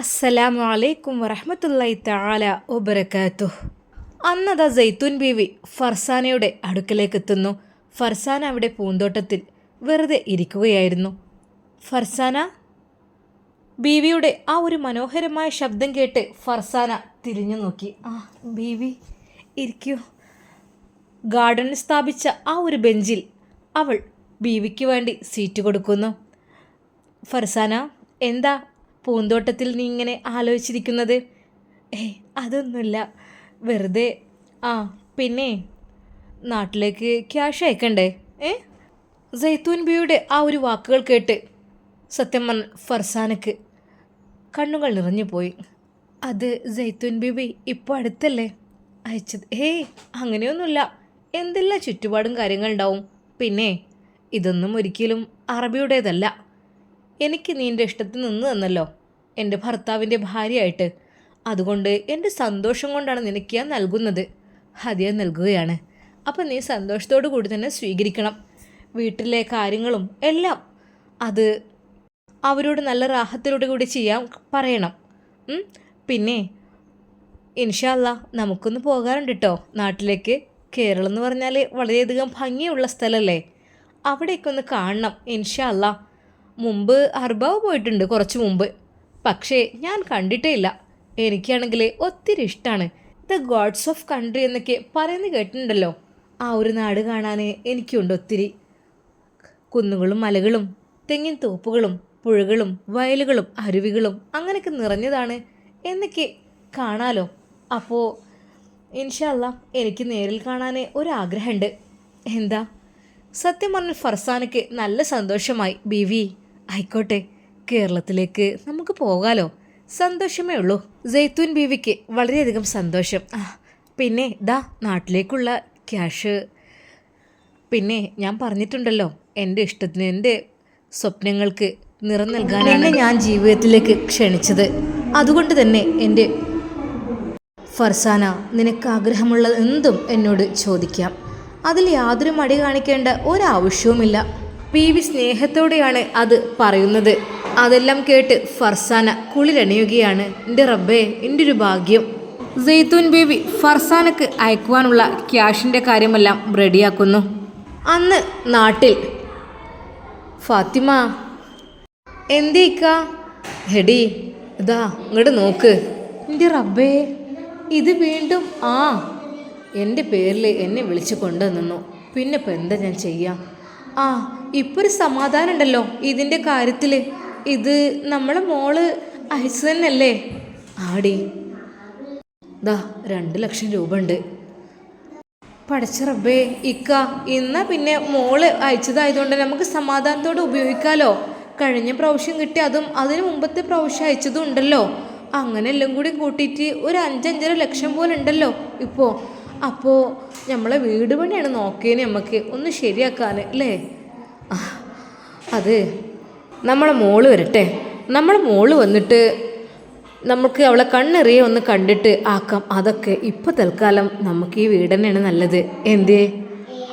അസ്സലാമു അലൈക്കും വറഹമത്തല്ലായി താല ഒബരക്കാത്തു അന്നതാ ജൈത്തൂൻ ബീവി ഫർസാനയുടെ അടുക്കലേക്ക് എത്തുന്നു. ഫർസാന അവിടെ പൂന്തോട്ടത്തിൽ വെറുതെ ഇരിക്കുകയായിരുന്നു. ഫർസാന ബീവിയുടെ ആ ഒരു മനോഹരമായ ശബ്ദം കേട്ട് ഫർസാന തിരിഞ്ഞു നോക്കി. ആ ബീവി ഇരിക്കൂ. ഗാർഡനിൽ സ്ഥാപിച്ച ആ ഒരു ബെഞ്ചിൽ അവൾ ബീവിക്ക് വേണ്ടി സീറ്റ് കൊടുക്കുന്നു. ഫർസാന എന്താ പൂന്തോട്ടത്തിൽ നീ ഇങ്ങനെ ആലോചിച്ചിരിക്കുന്നത്? ഏ അതൊന്നുമില്ല. വെറുതെ. ആ പിന്നെ? നാട്ടിലേക്ക് ക്യാഷ് അയക്കണ്ടേ? ഏ? സൈത്തൂൻ ബിയുടെ ആ ഒരു വാക്കുകൾ കേട്ട് സത്യം പറഞ്ഞ ഫർസാനക്ക് കണ്ണുകൾ നിറഞ്ഞു പോയി. അത് സൈത്തൂൻ ബീബി ഇപ്പോൾ അടുത്തല്ലേ? അയച്ചത്. ഏയ് അങ്ങനെയൊന്നുമില്ല. എന്തെല്ലാം ചുറ്റുപാടും കാര്യങ്ങളുണ്ടാവും? പിന്നെ ഇതൊന്നും ഒരിക്കലും അറബിയുടേതല്ല. എനിക്ക് നീ എന്റെ ഇഷ്ടത്തിൽ നിന്ന് തന്നല്ലോ. എന്റെ ഭർത്താവിന്റെ ഭാര്യയായിട്ട്. അതുകൊണ്ട് എന്റെ സന്തോഷം കൊണ്ടാണ് നിനക്ക് ഞാൻ നൽകുന്നത്. ഹതിയ നൽകുകയാണ്. അപ്പം നീ സന്തോഷത്തോടു കൂടി തന്നെ സ്വീകരിക്കണം. വീട്ടിലെ കാര്യങ്ങളും എല്ലാം അത് അവരോട് നല്ല റാഹത്തിലൂടെ കൂടി ചെയ്യാൻ പറയണം? പിന്നെ ഇൻഷാല്ല നമുക്കൊന്ന് പോകാറുണ്ട് കേട്ടോ നാട്ടിലേക്ക് കേരളം എന്ന് പറഞ്ഞാൽ വളരെയധികം ഭംഗിയുള്ള സ്ഥലമല്ലേ അവിടേക്കൊന്ന് കാണണം ഇൻഷാല്ല മുമ്പ് അർബാവ് പോയിട്ടുണ്ട് കുറച്ച് മുമ്പ്. പക്ഷേ ഞാൻ കണ്ടിട്ടേ ഇല്ല എനിക്കാണെങ്കിൽ ഒത്തിരി ഇഷ്ടമാണ് ദ ഗോഡ്സ് ഓഫ് കൺട്രി എന്നൊക്കെ പറയുന്നത് കേട്ടിട്ടുണ്ടല്ലോ. ആ ഒരു നാട് കാണാൻ എനിക്കുണ്ട് ഒത്തിരി. കുന്നുകളും മലകളും തെങ്ങിൻ തോപ്പുകളും പുഴകളും വയലുകളും അരുവികളും അങ്ങനെയൊക്കെ നിറഞ്ഞതാണ് എന്നൊക്കെ കാണാലോ. അപ്പോൾ ഇൻഷല്ല എനിക്ക് നേരിൽ കാണാൻ ഒരാഗ്രഹമുണ്ട്. എന്താ? സത്യം പറഞ്ഞ ഫർസാനയ്ക്ക് നല്ല സന്തോഷമായി ബീവി. ആയിക്കോട്ടെ കേരളത്തിലേക്ക് നമുക്ക് പോകാലോ? സന്തോഷമേ ഉള്ളൂ. ജെയ്ത്തൂൻ ബീവിക്ക് വളരെയധികം സന്തോഷം. പിന്നെ ദാ നാട്ടിലേക്കുള്ള ക്യാഷ്. പിന്നെ ഞാൻ പറഞ്ഞിട്ടുണ്ടല്ലോ എന്റെ ഇഷ്ടത്തിന് എന്റെ സ്വപ്നങ്ങൾക്ക് നിറം നൽകാനാണ്. ഞാൻ ജീവിതത്തിലേക്ക് ക്ഷണിച്ചത്. അതുകൊണ്ട് തന്നെ എന്റെ ഫർസാന നിനക്ക് ആഗ്രഹമുള്ളത് എന്തും എന്നോട് ചോദിക്കാം. അതിൽ യാതൊരു മടി കാണിക്കേണ്ട ഒരാവശ്യവുമില്ല. പി വി സ്നേഹത്തോടെയാണ് അത് പറയുന്നത്. അതെല്ലാം കേട്ട് ഫർസാന കുളിരണിയുകയാണ്. എന്റെ റബ്ബേ എന്റെ ഒരു ഭാഗ്യം. സെയ്ത്തൂൻ ബേബി ഫർസാനക്ക് അയക്കുവാനുള്ള ക്യാഷിന്റെ കാര്യമെല്ലാം റെഡിയാക്കുന്നു. അന്ന് നാട്ടിൽ ഫാത്തിമ എന്തേക്ക? ഹെടി ഇതാ ഇങ്ങോട്ട് നോക്ക്. എന്റെ റബ്ബേ ഇത് വീണ്ടും ആ. എന്റെ പേരിൽ എന്നെ വിളിച്ചു കൊണ്ടുവന്നു. പിന്നെ ഇപ്പം എന്താ ഞാൻ ചെയ്യാം? ആ ഇപ്പോൾ ഒരു സമാധാനം ഉണ്ടല്ലോ ഇതിന്റെ കാര്യത്തിൽ ഇത് നമ്മളെ മോൾ അയച്ചു തന്നെയല്ലേ ആടി. ദാ രണ്ട് ലക്ഷം രൂപ ഉണ്ട് പഠിച്ച റബ്ബേ ഇക്ക ഇന്നാ പിന്നെ മോൾ അയച്ചതായതുകൊണ്ട് നമുക്ക് സമാധാനത്തോടെ ഉപയോഗിക്കാലോ. കഴിഞ്ഞ പ്രാവശ്യം കിട്ടി അതും അതിന് മുമ്പത്തെ പ്രാവശ്യം അയച്ചതും ഉണ്ടല്ലോ. അങ്ങനെ എല്ലാം കൂടി കൂട്ടിയിട്ട് ഒരു അഞ്ചഞ്ചര ലക്ഷം പോലെ ഉണ്ടല്ലോ ഇപ്പോൾ അപ്പോൾ നമ്മളെ വീട് പണിയാണ് നോക്കിയതിന് നമുക്ക് ഒന്ന് ശരിയാക്കാൻ അല്ലേ? അത്. നമ്മളെ മോൾ വരട്ടെ. നമ്മളെ മോൾ വന്നിട്ട് നമുക്ക് അവളെ കണ്ണെറിയെ ഒന്ന് കണ്ടിട്ട് ആക്കാം. അതൊക്കെ ഇപ്പോൾ തൽക്കാലം നമുക്ക് ഈ വീട് തന്നെയാണ് നല്ലത്. എന്തേ?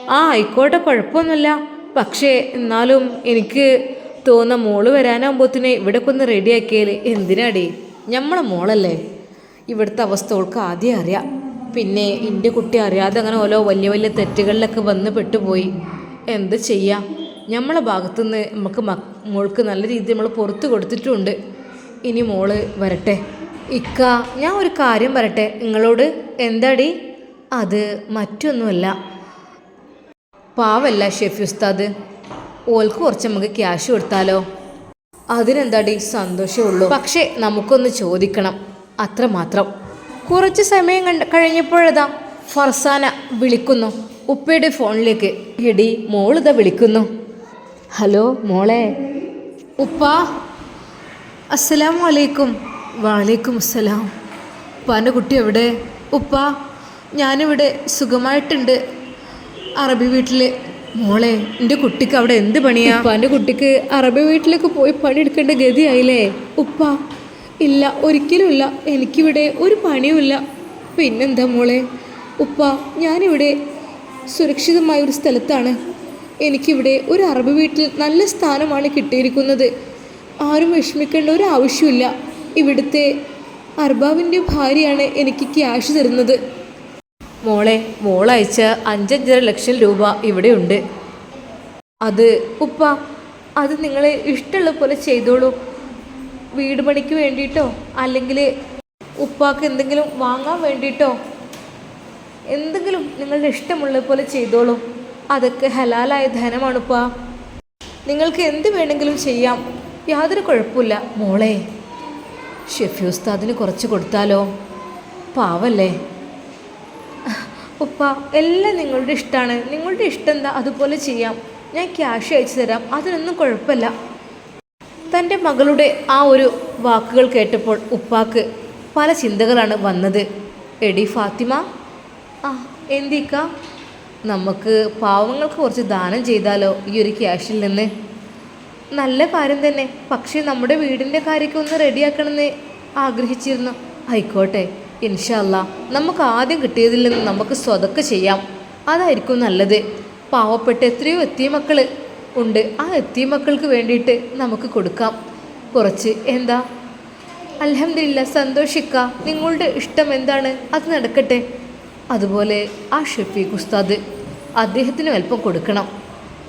ആ ആയിക്കോട്ടെ കുഴപ്പമൊന്നുമില്ല. പക്ഷേ എന്നാലും എനിക്ക് തോന്നുന്ന മോൾ വരാനാകുമ്പോത്തിനെ ഇവിടെയൊക്കെ ഒന്ന് റെഡിയാക്കിയാൽ എന്തിനാടി? ഞമ്മളെ മോളല്ലേ? ഇവിടുത്തെ അവസ്ഥ അവൾക്ക് ആദ്യം അറിയാം. പിന്നെ എന്റെ കുട്ടി അറിയാതെ അങ്ങനെ ഓരോ വലിയ വലിയ തെറ്റുകളിലൊക്കെ വന്ന് പെട്ടുപോയി. എന്ത് ചെയ്യാം? നമ്മളെ ഭാഗത്തുനിന്ന് നമുക്ക് മോൾക്ക് നല്ല രീതിയിൽ നമ്മൾ പുറത്ത് കൊടുത്തിട്ടുണ്ട്. ഇനി മോൾ വരട്ടെ. ഇക്ക ഞാൻ ഒരു കാര്യം പറയട്ടെ. നിങ്ങളോട് എന്താടി? അത് മറ്റൊന്നുമല്ല. പാവല്ല ഷെഫി ഉസ്താദ്. ഓൽക്ക് കുറച്ച് നമുക്ക് ക്യാഷ് കൊടുത്താലോ? അതിനെന്താടി? സന്തോഷമുള്ളൂ പക്ഷേ നമുക്കൊന്ന് ചോദിക്കണം. അത്ര മാത്രം. കുറച്ച് സമയം കണ്ട് കഴിഞ്ഞപ്പോഴതാ ഫർസാന വിളിക്കുന്നു. ഉപ്പയുടെ ഫോണിലേക്ക്. എടി മോളിതാ വിളിക്കുന്നു. ഹലോ മോളെ. ഉപ്പ അസ്സലാമു അലൈക്കും വാലൈക്കും അസ്സലാം ഉപ്പാന്റെ കുട്ടി എവിടെ? ഉപ്പ ഞാനിവിടെ സുഖമായിട്ടുണ്ട്. അറബി വീട്ടിൽ മോളെ എന്റെ കുട്ടിക്ക് അവിടെ എന്ത് പണിയാ? ഉപ്പാന്റെ കുട്ടിക്ക് അറബി വീട്ടിലേക്ക് പോയി പണിയെടുക്കേണ്ട ഗതിയായില്ലേ? ഉപ്പ ഇല്ല ഒരിക്കലും ഇല്ല. എനിക്കിവിടെ ഒരു പണിയുമില്ല പിന്നെന്താ മോളെ? ഉപ്പ ഞാനിവിടെ സുരക്ഷിതമായ ഒരു സ്ഥലത്താണ്. എനിക്കിവിടെ ഒരു അറബ് വീട്ടിൽ നല്ല സ്ഥാനമാണ് കിട്ടിയിരിക്കുന്നത്. ആരും വിഷമിക്കേണ്ട ഒരു ആവശ്യമില്ല. ഇവിടുത്തെ അർബാവിന്റെ ഭാര്യയാണ് എനിക്ക് ക്യാഷ് തരുന്നത്. മോളെ മോളയച്ച അഞ്ചഞ്ചര ലക്ഷം രൂപ ഇവിടെയുണ്ട്. അത് ഉപ്പ അത് നിങ്ങളെ ഇഷ്ടമുള്ള പോലെ ചെയ്തോളൂ. വീട് പണിക്ക് വേണ്ടിയിട്ടോ അല്ലെങ്കിൽ ഉപ്പാക്ക് എന്തെങ്കിലും വാങ്ങാൻ വേണ്ടിയിട്ടോ? എന്തെങ്കിലും നിങ്ങളുടെ ഇഷ്ടമുള്ള പോലെ ചെയ്തോളൂ. അതൊക്കെ ഹലാലായ ധനമാണുപ്പാ. നിങ്ങൾക്ക് എന്ത് വേണമെങ്കിലും ചെയ്യാം. യാതൊരു കുഴപ്പമില്ല മോളെ. ഷെഫി ഉസ്താദിന് കുറച്ച് കൊടുത്താലോ? പാവല്ലേ? ഉപ്പ എല്ലാം നിങ്ങളുടെ ഇഷ്ടമാണ് നിങ്ങളുടെ ഇഷ്ടം എന്താ? അതുപോലെ ചെയ്യാം. ഞാൻ ക്യാഷ് അയച്ചു തരാം. അതിനൊന്നും കുഴപ്പമില്ല. തന്റെ മകളുടെ ആ ഒരു വാക്കുകൾ കേട്ടപ്പോൾ ഉപ്പാക്ക് പല ചിന്തകളാണ് വന്നത്. എടി ഫാത്തിമ. ആ എന്തിക്ക? നമുക്ക് പാവങ്ങൾക്ക് കുറച്ച് ദാനം ചെയ്താലോ ഈ ഒരു ക്യാഷിൽ നിന്ന്? നല്ല കാര്യം തന്നെ. പക്ഷേ നമ്മുടെ വീടിന്റെ കാര്യമൊക്കെ ഒന്ന് റെഡിയാക്കണമെന്ന് ആഗ്രഹിച്ചിരുന്നു. ആയിക്കോട്ടെ ഇൻഷല്ല നമുക്ക് ആദ്യം കിട്ടിയതിൽ നിന്ന് നമുക്ക് സ്വതൊക്കെ ചെയ്യാം. അതായിരിക്കും നല്ലത്. പാവപ്പെട്ട എത്രയോ എത്തിയ മക്കൾ ഉണ്ട്. ആ എത്തിയ മക്കൾക്ക് വേണ്ടിയിട്ട് നമുക്ക് കൊടുക്കാം. കുറച്ച് എന്താ? അലഹമില്ല സന്തോഷിക്ക. നിങ്ങളുടെ ഇഷ്ടം എന്താണ്? അത് നടക്കട്ടെ. അതുപോലെ ആ ഷഫീഖ് ഉസ്താദ് അദ്ദേഹത്തിന് അല്പം കൊടുക്കണം.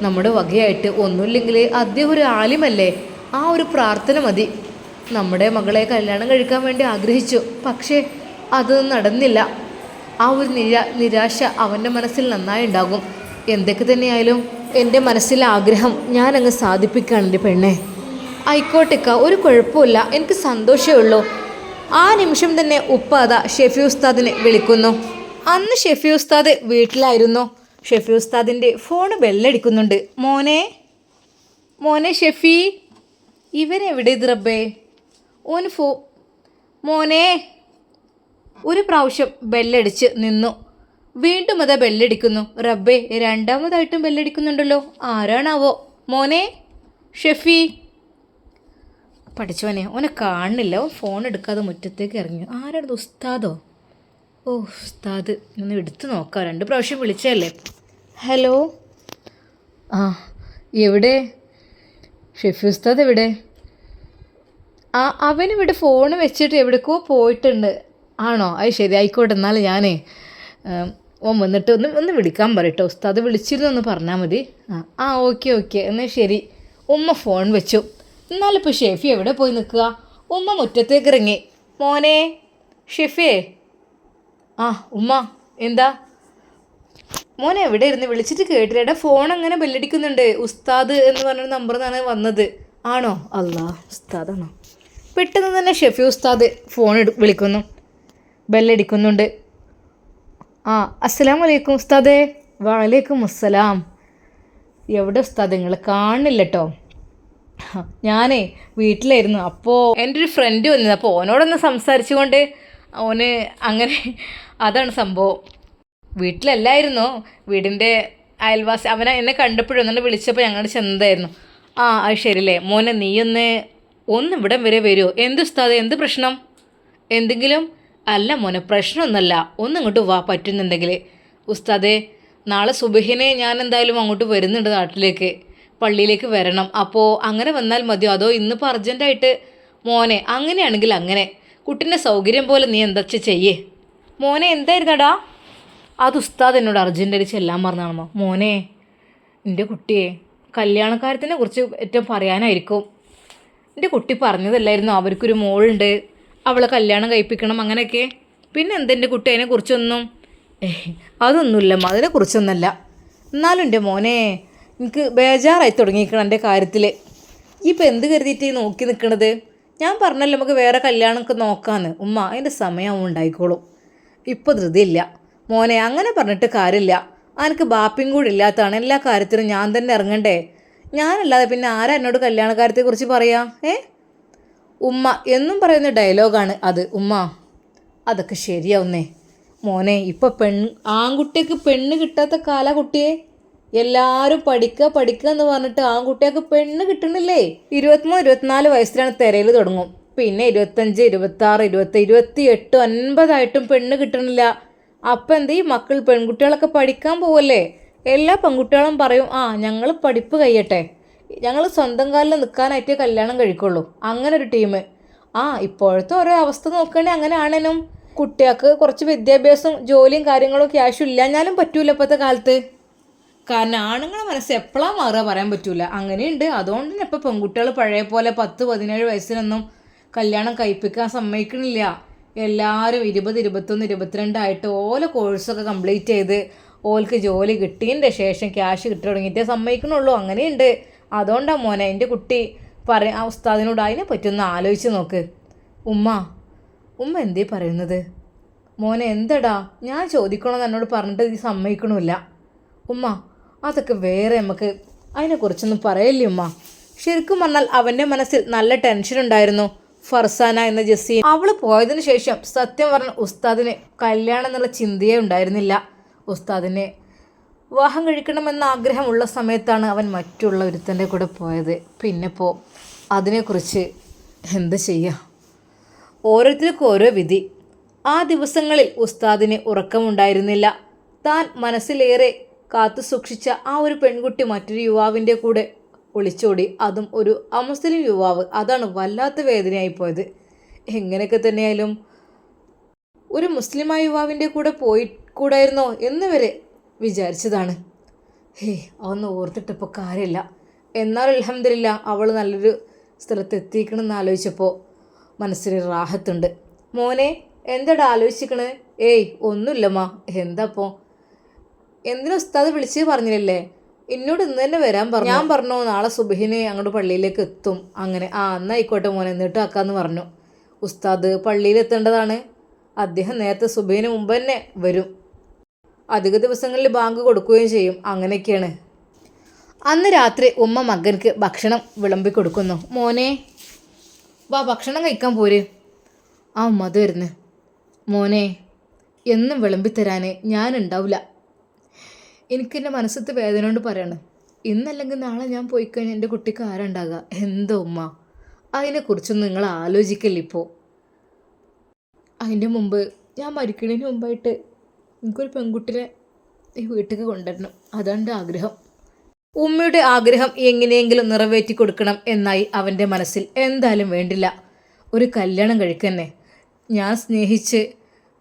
നമ്മുടെ വകയായിട്ട് ഒന്നുമില്ലെങ്കിൽ അദ്ദേഹം ഒരു ആലിമല്ലേ? ആ ഒരു പ്രാർത്ഥന മതി. നമ്മുടെ മകളെ കല്യാണം കഴിക്കാൻ വേണ്ടി ആഗ്രഹിച്ചു. പക്ഷേ അത് നടന്നില്ല. ആ ഒരു നിരാ നിരാശ അവന്റെ മനസ്സിൽ നന്നായി ഉണ്ടാകും. എന്തൊക്കെ തന്നെയായാലും എന്റെ മനസ്സിലെ ആഗ്രഹം ഞാൻ അങ്ങ് സാധിപ്പിക്കുകയാണ് എന്റെ പെണ്ണെ. ആയിക്കോട്ടെക്ക ഒരു കുഴപ്പമില്ല എനിക്ക് സന്തോഷമേ ഉള്ളൂ. ആ നിമിഷം തന്നെ ഉപ്പാത ഷെഫി ഉസ്താദിനെ വിളിക്കുന്നു. അന്ന് ഷെഫി ഉസ്താദ് വീട്ടിലായിരുന്നു. ഷെഫി ഉസ്താദിന്റെ ഫോൺ ബെല്ലടിക്കുന്നുണ്ട്. മോനെ മോനെ ഷെഫി ഇവരെവിടെ ഇത് റബ്ബേ? ഓന് ഫോ മോനെ ഒരു പ്രാവശ്യം ബെല്ലടിച്ച് നിന്നു. വീണ്ടും അതാ ബെല്ലടിക്കുന്നു. റബ്ബേ രണ്ടാമതായിട്ടും ബെല്ലടിക്കുന്നുണ്ടല്ലോ. ആരാണാവോ? മോനെ ഷെഫി. പഠിച്ചോനെ ഓനെ കാണുന്നില്ല. ഫോൺ എടുക്കാതെ മുറ്റത്തേക്ക് ഇറങ്ങി. ആരാണ് ഉസ്താദോ? ഓ ഉസ്താദ് ഒന്ന് എടുത്തു നോക്കാം. രണ്ട് പ്രാവശ്യം വിളിച്ചതല്ലേ? ഹലോ? ആ എവിടെ? ഷെഫി ഉസ്താദ് എവിടെ? ആ അവനിവിടെ ഫോൺ വെച്ചിട്ട് എവിടേക്കോ പോയിട്ടുണ്ട്. ആണോ? അത് ശരി ആയിക്കോട്ടെ എന്നാൽ ഞാനേ ഓ വന്നിട്ട് ഒന്ന് ഒന്ന് വിളിക്കാൻ പറയട്ടോ ഉസ്താദ് വിളിച്ചിരുന്നു ഒന്ന് പറഞ്ഞാൽ മതി. ആ ആ ഓക്കെ ഓക്കെ എന്നാൽ ശരി. ഉമ്മ ഫോൺ വെച്ചു. എന്നാലിപ്പോൾ ഷെഫി എവിടെ പോയി നിൽക്കുക? ഉമ്മ മുറ്റത്തേക്ക് ഇറങ്ങി. മോനെ ഷെഫിയേ ആ ഉമ്മ എന്താ? മോനെ എവിടെ ഇരുന്ന് വിളിച്ചിട്ട് കേട്ടില്ല. എടാ ഫോൺ അങ്ങനെ ബെല്ലടിക്കുന്നുണ്ട്. ഉസ്താദ് എന്ന് പറഞ്ഞൊരു നമ്പറിൽ നിന്നാണ് വന്നത്. ആണോ? അല്ലാ ഉസ്താദാണോ? പെട്ടെന്ന് തന്നെ ഷെഫി ഉസ്താദ് ഫോൺ വിളിക്കുന്നു. ബെല്ലടിക്കുന്നുണ്ട്. ആ അസ്സലാം വലൈക്കും ഉസ്താദേ. വലൈക്കും അസ്സലാം. എവിടെ ഉസ്താദ്? നിങ്ങൾ കാണില്ല കേട്ടോ ഞാനേ വീട്ടിലായിരുന്നു. അപ്പോൾ എന്റെ ഒരു ഫ്രണ്ട് വന്നത് അപ്പോൾ ഓനോടൊന്ന് സംസാരിച്ചുകൊണ്ട് ഓന് അങ്ങനെ അതാണ് സംഭവം. വീട്ടിലല്ലായിരുന്നോ. വീടിന്റെ അയൽവാസി അവനെ എന്നെ കണ്ടപ്പോഴും എന്നെ വിളിച്ചപ്പോൾ ഞങ്ങൾ ചെന്നതായിരുന്നു. ആ അത് ശരിയല്ലേ. മോനെ നീയൊന്ന് ഒന്ന് ഇവിടം വരെ വരുമോ എന്ത് ഉസ്താദ് എന്ത് പ്രശ്നം? എന്തെങ്കിലും? അല്ല മോനെ പ്രശ്നമൊന്നുമല്ല ഒന്ന് ഇങ്ങോട്ട് വാ പറ്റുന്നുണ്ടെങ്കിൽ ഉസ്താദെ നാളെ സുബഹിനെ ഞാൻ എന്തായാലും അങ്ങോട്ട് വരുന്നുണ്ട് നാട്ടിലേക്ക്. പള്ളിയിലേക്ക് വരണം. അപ്പോൾ അങ്ങനെ വന്നാൽ മതിയോ? അതോ ഇന്നിപ്പോൾ അർജന്റായിട്ട് മോനെ അങ്ങനെയാണെങ്കിൽ അങ്ങനെ. കുട്ടീന്റെ സൗകര്യം പോലെ നീ എന്താ ചെയ്യേ? മോനെ എന്തായിരുന്നടാ? അത് ഉസ്താദ് എന്നോട് അർജന്റായിട്ട് ചെല്ലാൻ പറഞ്ഞാണോ മോനെ എന്റെ കുട്ടിയെ കല്യാണക്കാര്യത്തിനെ കുറിച്ച് ഏറ്റവും പറയാനായിരിക്കും. എന്റെ കുട്ടി പറഞ്ഞതല്ലായിരുന്നു? അവർക്കൊരു മോളുണ്ട്. അവളെ കല്യാണം കഴിപ്പിക്കണം അങ്ങനെയൊക്കെ. പിന്നെ എന്തെന്റെ കുട്ടി അതിനെക്കുറിച്ചൊന്നും? അതൊന്നുമില്ല അതിനെക്കുറിച്ചൊന്നല്ല. എന്നാലും എന്റെ മോനെ എനിക്ക് ബേജാറായി തുടങ്ങിയിരിക്കണം എന്റെ കാര്യത്തിൽ ഇപ്പം എന്ത് കരുതിയിട്ട് നോക്കി നിൽക്കണത് ഞാൻ പറഞ്ഞല്ലോ നമുക്ക് വേറെ കല്യാണമൊക്കെ നോക്കാമെന്ന് ഉമ്മ അതിന്റെ സമയം ഉണ്ടായിക്കോളും. ഇപ്പോൾ ധൃതിയില്ല. മോനെ അങ്ങനെ പറഞ്ഞിട്ട് കാര്യമില്ല. എനിക്ക് ബാപ്പിയും കൂടി ഇല്ലാത്തതാണ്. എല്ലാ കാര്യത്തിനും ഞാൻ തന്നെ ഇറങ്ങണ്ടേ? ഞാനല്ലാതെ പിന്നെ ആരാ എന്നോട് കല്യാണക്കാര്യത്തെക്കുറിച്ച് പറയാ? ഏ? ഉമ്മ എന്നും പറയുന്ന ഡയലോഗാണ് അത്. ഉമ്മ അതൊക്കെ ശരിയാവുന്നേ. മോനെ ഇപ്പോൾ പെൺ ആൺകുട്ടിക്ക് പെണ്ണ് കിട്ടാത്ത കാല കുട്ടിയെ. എല്ലാവരും പഠിക്കുക പഠിക്കുക എന്ന് പറഞ്ഞിട്ട് ആൺകുട്ടികൾക്ക് പെണ്ണ് കിട്ടണില്ലേ? ഇരുപത്തിമൂന്ന് ഇരുപത്തിനാല് വയസ്സിലാണ് തിരയിൽ തുടങ്ങും. പിന്നെ ഇരുപത്തഞ്ച് ഇരുപത്താറ് ഇരുപത്തി ഇരുപത്തി എട്ട് ഒൻപതായിട്ടും പെണ്ണ് കിട്ടണില്ല. അപ്പം എന്ത് ഈ മക്കൾ പെൺകുട്ടികളൊക്കെ പഠിക്കാൻ പോവല്ലേ? എല്ലാ പെൺകുട്ടികളും പറയും ആ ഞങ്ങൾ പഠിപ്പ് കഴിയട്ടെ. ഞങ്ങൾ സ്വന്തം കാലിൽ നിൽക്കാനായിട്ടേ കല്യാണം കഴിക്കുള്ളൂ. അങ്ങനെ ഒരു ടീം. ആ ഇപ്പോഴത്തെ ഓരോ അവസ്ഥ നോക്കുകയാണെങ്കിൽ അങ്ങനെ ആണേനും കുട്ടികൾക്ക് കുറച്ച് വിദ്യാഭ്യാസവും ജോലിയും കാര്യങ്ങളും ക്യാഷും ഇല്ലാഞ്ഞാലും പറ്റൂല ഇപ്പോഴത്തെ കാലത്ത്. കാരണം ആണുങ്ങളെ മനസ്സ് എപ്പോഴാണ് മാറുക പറയാൻ പറ്റൂല. അങ്ങനെയുണ്ട്. അതുകൊണ്ട് തന്നെ ഇപ്പോൾ പെൺകുട്ടികൾ പഴയ പോലെ പത്ത് പതിനേഴ് വയസ്സിലൊന്നും കല്യാണം കഴിപ്പിക്കാൻ സമ്മതിക്കണില്ല. എല്ലാവരും ഇരുപത് ഇരുപത്തൊന്ന് ഇരുപത്തിരണ്ടായിട്ട് ഓല കോഴ്സൊക്കെ കംപ്ലീറ്റ് ചെയ്ത് ഓൽക്ക് ജോലി കിട്ടിയതിന്റെ ശേഷം ക്യാഷ് കിട്ടി തുടങ്ങിയിട്ടേ സമ്മതിക്കണുള്ളൂ. അങ്ങനെയുണ്ട്. അതുകൊണ്ടാണ് മോനെ എന്റെ കുട്ടി പറ ആ ഉസ്താദിനോട് അതിനെ പറ്റൊന്ന് ആലോചിച്ച് നോക്ക്. ഉമ്മ ഉമ്മ എന്തേ പറയുന്നത്? മോനെ എന്തടാ? ഞാൻ ചോദിക്കണമെന്ന് എന്നോട് പറഞ്ഞിട്ട് ഇത് സമ്മതിക്കണമില്ല. ഉമ്മ അതൊക്കെ വേറെ നമുക്ക് അതിനെക്കുറിച്ചൊന്നും പറയല്ലേ ഉമ്മ? ശരിക്കും പറഞ്ഞാൽ അവന്റെ മനസ്സിൽ നല്ല ടെൻഷൻ ഉണ്ടായിരുന്നു. ഫർസാന എന്ന ജസ്സി. അവൾ പോയതിനു ശേഷം സത്യം പറഞ്ഞ ഉസ്താദിന് കല്യാണം എന്നുള്ള ചിന്തയേ ഉണ്ടായിരുന്നില്ല. ഉസ്താദിനെ വിവാഹം കഴിക്കണമെന്ന ആഗ്രഹമുള്ള സമയത്താണ് അവൻ മറ്റുള്ള ഒരുത്തന്റെ കൂടെ പോയത്. പിന്നെ പോ അതിനെക്കുറിച്ച് എന്ത് ചെയ്യുക ഓരോരുത്തർക്കും ഓരോ വിധി. ആ ദിവസങ്ങളിൽ ഉസ്താദിന് ഉറക്കമുണ്ടായിരുന്നില്ല. താൻ മനസ്സിലേറെ കാത്തു സൂക്ഷിച്ച ആ ഒരു പെൺകുട്ടി മറ്റൊരു യുവാവിന്റെ കൂടെ ഒളിച്ചോടി. അതും ഒരു അമുസ്ലിം യുവാവ്. അതാണ് വല്ലാത്ത വേദനയായി പോയത്. എങ്ങനെയൊക്കെ തന്നെയായാലും ഒരു മുസ്ലിമായ യുവാവിന്റെ കൂടെ പോയി കൂടായിരുന്നോ എന്ന് വരെ വിചാരിച്ചതാണ്. ഹേ അവന്ന് ഓർത്തിട്ടപ്പോൾ കാര്യമില്ല. എന്നാൽ അലഹമില്ല അവൾ നല്ലൊരു സ്ഥലത്ത് എത്തിക്കണമെന്ന് ആലോചിച്ചപ്പോൾ മനസ്സിന് റാഹത്തുണ്ട്. മോനെ എന്താടാ ആലോചിക്കണേ ഏയ് ഒന്നുമില്ലമ്മ. എന്താപ്പോ? എന്തിനാ ഉസ്താദ് വിളിച്ച് പറഞ്ഞില്ലല്ലേ? എന്നോട് ഇന്ന് തന്നെ വരാൻ പറഞ്ഞു. ഞാൻ പറഞ്ഞു നാളെ സുബഹിന് അങ്ങോട്ട് പള്ളിയിലേക്ക് എത്തും. അങ്ങനെ ആ എന്നായിക്കോട്ടെ മോനെ എന്നിട്ട് ആക്കാന്ന് പറഞ്ഞു. ഉസ്താദ് പള്ളിയിൽ എത്തേണ്ടതാണ്. അദ്ദേഹം നേരത്തെ സുബഹിന് മുമ്പ് തന്നെ വരും. അധിക ദിവസങ്ങളിൽ ബാങ്ക് കൊടുക്കുകയും ചെയ്യും. അങ്ങനെയൊക്കെയാണ്. അന്ന് രാത്രി ഉമ്മ മകൻക്ക് ഭക്ഷണം വിളമ്പി കൊടുക്കുന്നു. മോനെ വാ ഭക്ഷണം കഴിക്കാൻ പോര്. ആ ഉമ്മ അത് വരുന്നു. മോനെ എന്നും വിളമ്പിത്തരാൻ ഞാനുണ്ടാവില്ല എനിക്കെന്റെ മനസ്സത്ത് വേദന കൊണ്ട് പറയണം ഇന്നല്ലെങ്കിൽ നാളെ ഞാൻ പോയി കഴിഞ്ഞാൽ എന്റെ കുട്ടിക്ക് ആരുണ്ടാകുക എന്തോ ഉമ്മ. അതിനെക്കുറിച്ചൊന്നും നിങ്ങൾ ആലോചിക്കല്ലേ ഇപ്പോൾ അതിന്റെ മുമ്പ് ഞാൻ മരിക്കുന്നതിന് മുമ്പായിട്ട് എനിക്കൊരു പെൺകുട്ടിനെ ഈ വീട്ടിലേക്ക് കൊണ്ടുവരണം. അതാണ് എന്റെ ആഗ്രഹം. ഉമ്മയുടെ ആഗ്രഹം എങ്ങനെയെങ്കിലും നിറവേറ്റി കൊടുക്കണം എന്നായി അവന്റെ മനസ്സിൽ എന്തായാലും വേണ്ടില്ല. ഒരു കല്യാണം കഴിക്കന്നെ. ഞാൻ സ്നേഹിച്ച്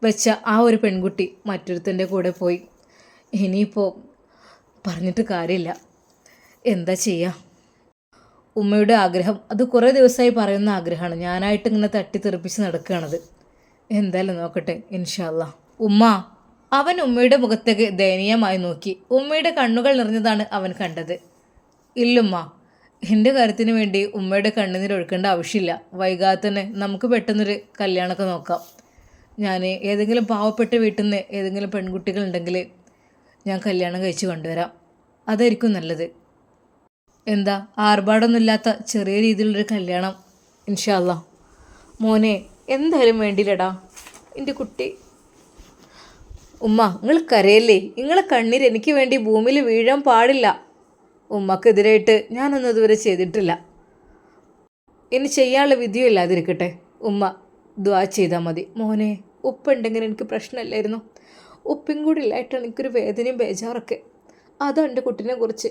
വെച്ച ആ ഒരു പെൺകുട്ടി മറ്റൊരുത്തന്റെ കൂടെ പോയി. ഇനിയിപ്പോൾ പറഞ്ഞിട്ട് കാര്യമില്ല. എന്താ ചെയ്യുക ഉമ്മയുടെ ആഗ്രഹം അത് കുറേ ദിവസമായി പറയുന്ന ആഗ്രഹമാണ്. ഞാനായിട്ട് ഇങ്ങനെ തട്ടിത്തെറിപ്പിച്ച് നടക്കുകയാണത്. എന്തായാലും നോക്കട്ടെ ഇൻഷാല്ല ഉമ്മ അവൻ ഉമ്മയുടെ മുഖത്തേക്ക് ദയനീയമായി നോക്കി. ഉമ്മയുടെ കണ്ണുകൾ നിറഞ്ഞതാണ് അവൻ കണ്ടത്. ഇല്ലുമ്മ എന്റെ കാര്യത്തിന് വേണ്ടി ഉമ്മയുടെ കണ്ണുനീർ ഒഴുക്കേണ്ട ആവശ്യമില്ല. വൈകാതെ തന്നെ നമുക്ക് പെട്ടെന്നൊരു കല്യാണമൊക്കെ നോക്കാം. ഞാൻ ഏതെങ്കിലും പാവപ്പെട്ട വീട്ടിൽ നിന്ന് ഏതെങ്കിലും പെൺകുട്ടികളുണ്ടെങ്കിൽ ഞാൻ കല്യാണം കഴിച്ച് കൊണ്ടുവരാം. അതായിരിക്കും നല്ലത്. എന്താ ആർഭാടൊന്നുമില്ലാത്ത ചെറിയ രീതിയിലുള്ളൊരു കല്യാണം ഇൻഷാല്ല മോനെ എന്തായാലും വേണ്ടിയില്ലടാ. എന്റെ കുട്ടി. ഉമ്മ നിങ്ങൾ കരയല്ലേ? നിങ്ങളെ കണ്ണീർ എനിക്ക് വേണ്ടി ഭൂമിയിൽ വീഴാൻ പാടില്ല. ഉമ്മക്കെതിരായിട്ട് ഞാനൊന്നും ഇതുവരെ ചെയ്തിട്ടില്ല. ഇനി ചെയ്യാനുള്ള വിധിയും ഇല്ലാതിരിക്കട്ടെ ഉമ്മ ദ്വാ ചെയ്താൽ മതി. മോനെ ഉപ്പുണ്ടെങ്കിൽ എനിക്ക് പ്രശ്നമില്ലായിരുന്നു. ഉപ്പും കൂടി ഇല്ലായിട്ടാണ് എനിക്കൊരു വേദനയും ബേജാറൊക്കെ. അതാണ് എന്റെ കുട്ടീനെ കുറിച്ച്.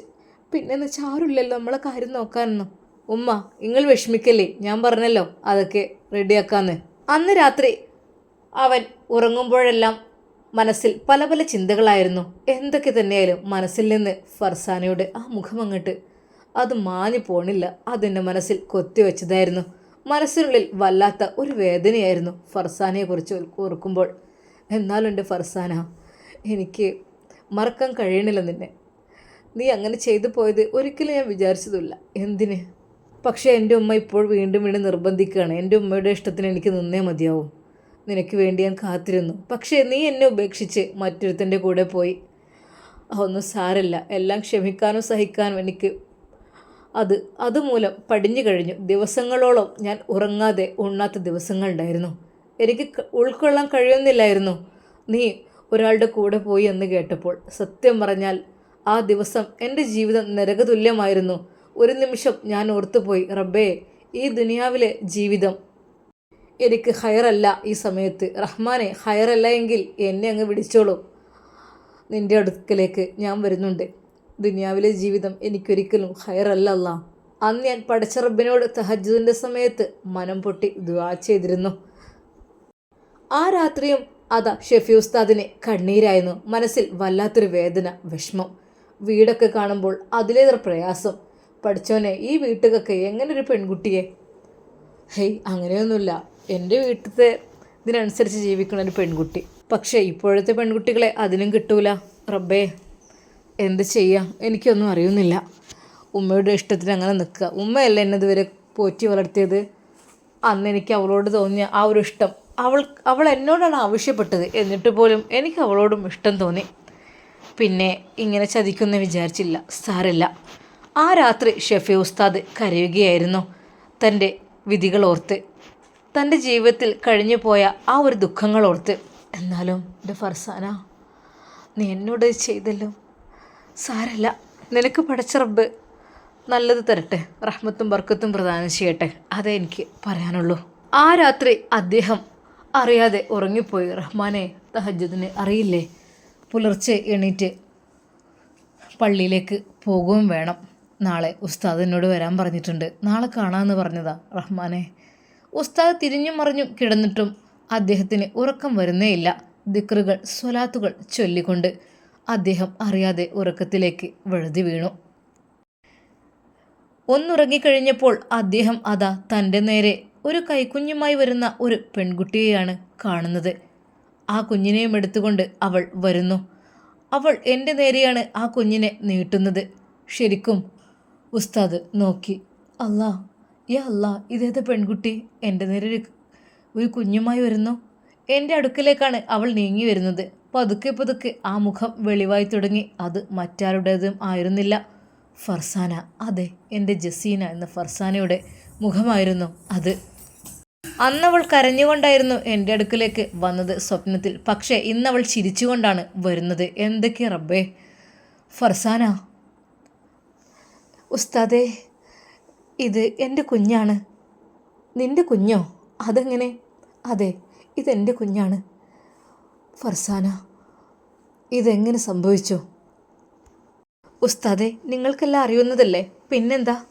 പിന്നെന്ന് വെച്ചാൽ ആരുമില്ലല്ലോ നമ്മളെ കാര്യം നോക്കാനൊന്നും. ഉമ്മ നിങ്ങൾ വിഷമിക്കല്ലേ? ഞാൻ പറഞ്ഞല്ലോ അതൊക്കെ റെഡിയാക്കാന്ന്. അന്ന് രാത്രി അവൻ ഉറങ്ങുമ്പോഴെല്ലാം മനസ്സിൽ പല പല ചിന്തകളായിരുന്നു. എന്തൊക്കെ തന്നെയായാലും മനസ്സിൽ നിന്ന് ഫർസാനയുടെ ആ മുഖം അങ്ങോട്ട് അത് മാഞ്ഞു പോണില്ല. അതെന്റെ മനസ്സിൽ കൊത്തിവെച്ചതായിരുന്നു മനസ്സിനുള്ളിൽ വല്ലാത്ത ഒരു വേദനയായിരുന്നു ഫർസാനയെക്കുറിച്ച് ഓർക്കുമ്പോൾ. എന്നാലും എന്റെ ഫർസാന. എനിക്ക് മറക്കാൻ കഴിയണില്ല നിന്നെ. നീ അങ്ങനെ ചെയ്തു പോയത് ഒരിക്കലും ഞാൻ വിചാരിച്ചതുമില്ല. എന്തിന്? പക്ഷേ എന്റെ ഉമ്മ ഇപ്പോൾ വീണ്ടും വീണ്ടും നിർബന്ധിക്കുകയാണ്. എന്റെ ഉമ്മയുടെ ഇഷ്ടത്തിന് എനിക്ക് നിന്നേ മതിയാവും. നിനക്ക് വേണ്ടി ഞാൻ കാത്തിരുന്നു. പക്ഷേ നീ എന്നെ ഉപേക്ഷിച്ച് മറ്റൊരുത്തന്റെ കൂടെ പോയി. ഒന്നും സാരല്ല എല്ലാം ക്ഷമിക്കാനും സഹിക്കാനും എനിക്ക് അത് അതുമൂലം പടിഞ്ഞു കഴിഞ്ഞു. ദിവസങ്ങളോളം ഞാൻ ഉറങ്ങാതെ ഉണ്ണാത്ത ദിവസങ്ങളുണ്ടായിരുന്നു. എനിക്ക് ഉൾക്കൊള്ളാൻ കഴിയുന്നില്ലായിരുന്നു. നീ ഒരാളുടെ കൂടെ പോയി എന്ന് കേട്ടപ്പോൾ സത്യം പറഞ്ഞാൽ ആ ദിവസം എന്റെ ജീവിതം നരകതുല്യമായിരുന്നു. ഒരു നിമിഷം ഞാൻ ഓർത്തുപോയി റബ്ബേ ഈ ദുനിയാവിലെ ജീവിതം എനിക്ക് ഹയറല്ല ഈ സമയത്ത്. റഹ്മാനെ ഹയറല്ല എങ്കിൽ എന്നെ അങ്ങ് വിളിച്ചോളൂ. നിന്റെ അടുക്കലേക്ക് ഞാൻ വരുന്നുണ്ട്. ദുനിയാവിലെ ജീവിതം എനിക്കൊരിക്കലും ഹയറല്ല അന്ന് ഞാൻ പഠിച്ച റബ്ബിനോട് തഹജുദിന്റെ സമയത്ത് മനം പൊട്ടി ദുആ ചെയ്തിരുന്നു. ആ രാത്രിയും അതാ ഷെഫി ഉസ്താദിന് കണ്ണീരായിരുന്നു. മനസ്സിൽ വല്ലാത്തൊരു വേദന വിഷമം. വീടൊക്കെ കാണുമ്പോൾ അതിലേറെ പ്രയാസം. പഠിച്ചോനെ ഈ വീട്ടുകൊക്കെ എങ്ങനെ ഒരു പെൺകുട്ടിയെ? ഹേയ് അങ്ങനെയൊന്നുമില്ല. എന്റെ വീട്ടിലത്തെ ഇതിനനുസരിച്ച് ജീവിക്കുന്ന ഒരു പെൺകുട്ടി. പക്ഷേ ഇപ്പോഴത്തെ പെൺകുട്ടികളെ അതിനും കിട്ടൂല. റബ്ബേ എന്ത് ചെയ്യാം? എനിക്കൊന്നും അറിയുന്നില്ല. ഉമ്മയുടെ ഇഷ്ടത്തിന് അങ്ങനെ നിൽക്കുക. ഉമ്മയല്ല എന്നെ ഇതുവരെ പോറ്റി വളർത്തിയത്? അന്ന് എനിക്ക് അവളോട് തോന്നിയ ആ ഒരു ഇഷ്ടം അവൾ അവൾ എന്നോടാണ് ആവശ്യപ്പെട്ടത് എന്നിട്ട് പോലും എനിക്ക് അവളോടും ഇഷ്ടം തോന്നി. പിന്നെ ഇങ്ങനെ ചതിക്കുമെന്ന് വിചാരിച്ചില്ല. സാരല്ല. ആ രാത്രി ഷെഫി ഉസ്താദ് കരയുകയായിരുന്നു തന്റെ വിധികൾ ഓർത്ത്. തന്റെ ജീവിതത്തിൽ കഴിഞ്ഞു പോയ ആ ഒരു ദുഃഖങ്ങൾ ഓർത്ത്. എന്നാലും എന്റെ ഫർസാന നീ എന്നോട് ചെയ്തല്ലോ? സാരല്ല. നിനക്ക് പഠിച്ച റബ്ബ് നല്ലത് തരട്ടെ. റഹ്മത്തും ബർക്കത്തും പ്രദാനം ചെയ്യട്ടെ. അതേ എനിക്ക് പറയാനുള്ളൂ. ആ രാത്രി അദ്ദേഹം അറിയാതെ ഉറങ്ങിപ്പോയി. റഹ്മാനെ തഹജ്ജുദിനെ അറിയില്ലേ? പുലർച്ചെ എണീറ്റ് പള്ളിയിലേക്ക് പോകുകയും വേണം. നാളെ ഉസ്താദ് എന്നോട് വരാൻ പറഞ്ഞിട്ടുണ്ട്. നാളെ കാണാമെന്ന് പറഞ്ഞതാ റഹ്മാനെ. ഉസ്താദ് തിരിഞ്ഞും മറിഞ്ഞും കിടന്നിട്ടും അദ്ദേഹത്തിന് ഉറക്കം വരുന്നേയില്ല ദിക്റുകൾ സ്വലാത്തുകൾ ചൊല്ലിക്കൊണ്ട് അദ്ദേഹം അറിയാതെ ഉറക്കത്തിലേക്ക് വഴുതി വീണു. ഒന്നുറങ്ങിക്കഴിഞ്ഞപ്പോൾ അദ്ദേഹം അതാ തന്റെ നേരെ ഒരു കൈക്കുഞ്ഞുമായി വരുന്ന ഒരു പെൺകുട്ടിയെയാണ് കാണുന്നത്. ആ കുഞ്ഞിനെയും എടുത്തുകൊണ്ട് അവൾ വരുന്നു. അവൾ എന്റെ നേരെയാണ് ആ കുഞ്ഞിനെ നീട്ടുന്നത്. ശരിക്കും ഉസ്താദ് നോക്കി അല്ലാ യാ അല്ലാ ഇതേത് പെൺകുട്ടി? എന്റെ നേരെ ഒരു ഒരു കുഞ്ഞുമായി വരുന്നു. എന്റെ അടുക്കിലേക്കാണ് അവൾ നീങ്ങി വരുന്നത്. പതുക്കെ പതുക്കെ ആ മുഖം വെളിവായി തുടങ്ങി. അത് മറ്റാരുടേതും ആയിരുന്നില്ല. ഫർസാന അതെ എന്റെ ജസീന എന്ന ഫർസാനയുടെ മുഖമായിരുന്നു അത്. അന്നവൾ കരഞ്ഞുകൊണ്ടായിരുന്നു എന്റെ അടുക്കലേക്ക് വന്നത് സ്വപ്നത്തിൽ. പക്ഷേ ഇന്നവൾ ചിരിച്ചുകൊണ്ടാണ് വരുന്നത്. എന്തൊക്കെ റബ്ബേ. ഫർസാന. ഉസ്താദേ ഇത് എന്റെ കുഞ്ഞാണ്. നിന്റെ കുഞ്ഞോ? അതെങ്ങനെ? അതെ ഇതെന്റെ കുഞ്ഞാണ്. ഫർസാന ഇതെങ്ങനെ സംഭവിച്ചു? ഉസ്താദെ നിങ്ങൾക്കെല്ലാം അറിയുന്നതല്ലേ? പിന്നെന്താ?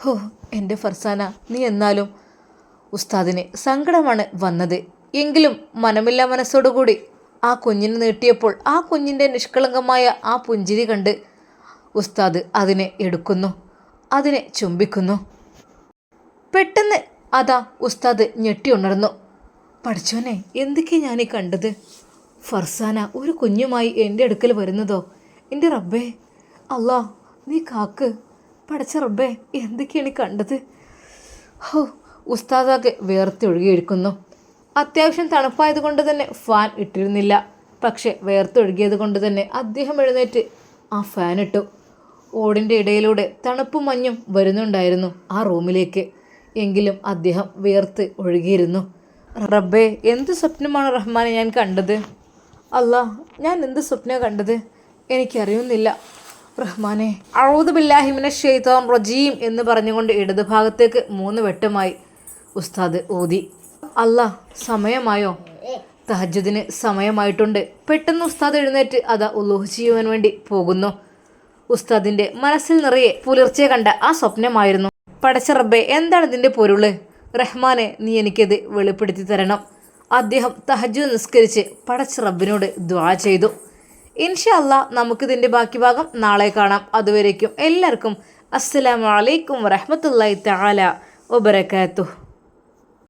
ഹോ എന്റെ ഫർസാന നീ എന്നാലും ഉസ്താദിന് സങ്കടമാണ് വന്നത്. എങ്കിലും മനമില്ല മനസ്സോടുകൂടി ആ കുഞ്ഞിനെ നീട്ടിയപ്പോൾ ആ കുഞ്ഞിന്റെ നിഷ്കളങ്കമായ ആ പുഞ്ചിരി കണ്ട് ഉസ്താദ് അതിനെ എടുക്കുന്നു അതിനെ ചുംബിക്കുന്നു. പെട്ടെന്ന് അതാ ഉസ്താദ് ഞെട്ടി ഉണർന്നു. പഠിച്ചോനെ എന്തൊക്കെ ഈ കണ്ടത്? ഫർസാന ഒരു കുഞ്ഞുമായി എന്റെ അടുക്കൽ വരുന്നതോ? എന്റെ റബ്ബേ അല്ലാ നീ കാക്ക്. പഠിച്ച റബ്ബേ എന്തൊക്കെയാണ് കണ്ടത്? ഹോ ഉസ്താദാകെ വേർത്തൊഴുകിയിരിക്കുന്നു. അത്യാവശ്യം തണുപ്പായത് കൊണ്ട് തന്നെ ഫാൻ ഇട്ടിരുന്നില്ല. പക്ഷെ വേർത്തൊഴുകിയത് കൊണ്ട് തന്നെ അദ്ദേഹം എഴുന്നേറ്റ് ആ ഫാൻ ഇട്ടു. ഓടിന്റെ ഇടയിലൂടെ തണുപ്പും മഞ്ഞും വരുന്നുണ്ടായിരുന്നു ആ റൂമിലേക്ക്. എങ്കിലും അദ്ദേഹം വേർത്ത് ഒഴുകിയിരുന്നു. റബ്ബേ എന്ത് സ്വപ്നമാണ് റഹ്മാനെ ഞാൻ കണ്ടത്? അല്ല ഞാൻ എന്ത് സ്വപ്നം കണ്ടത്? എനിക്കറിയുന്നില്ല. റഹ്മാനെ അഴുതുബില്ലാഹിമിനെ ഷെയ്ത്തോൻ റജീം എന്ന് പറഞ്ഞുകൊണ്ട് ഇടതുഭാഗത്തേക്ക് മൂന്ന് വെട്ടമായി. ഉസ്താദ് ഓദി അല്ല സമയമായോ? തഹജുദിന് സമയമായിട്ടുണ്ട്. പെട്ടെന്ന് ഉസ്താദ് എഴുന്നേറ്റ് അതാ ഉള്ളൂഹ് ചെയ്യുവാൻ വേണ്ടി പോകുന്നു. ഉസ്താദിന്റെ മനസ്സിൽ നിറയെ പുലർച്ചെ കണ്ട ആ സ്വപ്നമായിരുന്നു. പടച്ച റബ്ബെ എന്താണ് ഇതിന്റെ പൊരുൾ? റഹ്മാനെ നീ എനിക്കത് വെളിപ്പെടുത്തി തരണം. അദ്ദേഹം തഹജു നിസ്കരിച്ച് പടച്ച റബ്ബിനോട് ദ്വാ ചെയ്തു. ഇൻഷാ അല്ല നമുക്കിതിന്റെ ബാക്കി ഭാഗം നാളെ കാണാം. അതുവരേക്കും എല്ലാവർക്കും അസ്സലാമലൈക്കും വറഹ്മത്തുള്ളാഹി തആല വബറകാതുഹു.